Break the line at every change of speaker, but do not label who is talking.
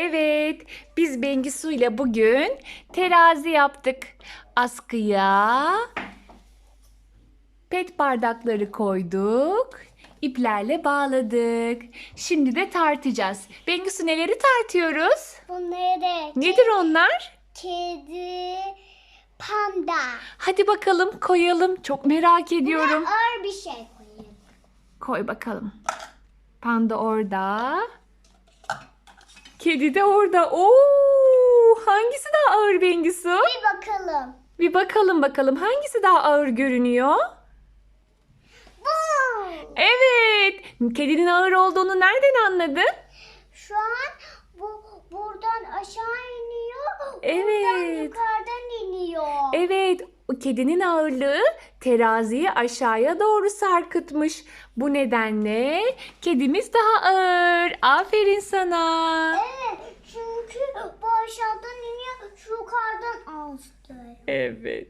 Evet, biz Bengisu ile bugün terazi yaptık. Askıya pet bardakları koyduk. iplerle bağladık. Şimdi de tartacağız. Bengisu neleri tartıyoruz?
Bunları
Nedir onlar?
kedi, panda.
Hadi bakalım koyalım. Çok merak ediyorum.
Ağır bir şey koyayım.
Koy bakalım. Panda orada. Kedi de orada. Oo, hangisi daha ağır Bengisu?
Bir bakalım.
Bir bakalım bakalım hangisi daha ağır görünüyor?
Bu.
Evet. Kedinin ağır olduğunu nereden anladın?
Şu an bu buradan aşağı iniyor. Buradan
Evet.
yukarıdan iniyor.
Evet. O kedinin ağırlığı teraziyi aşağıya doğru sarkıtmış. Bu nedenle kedimiz daha ağır. Aferin sana.
Evet. Çünkü bu aşağıdan iniyor. Şu yukarıdan alçalıyor.
Evet.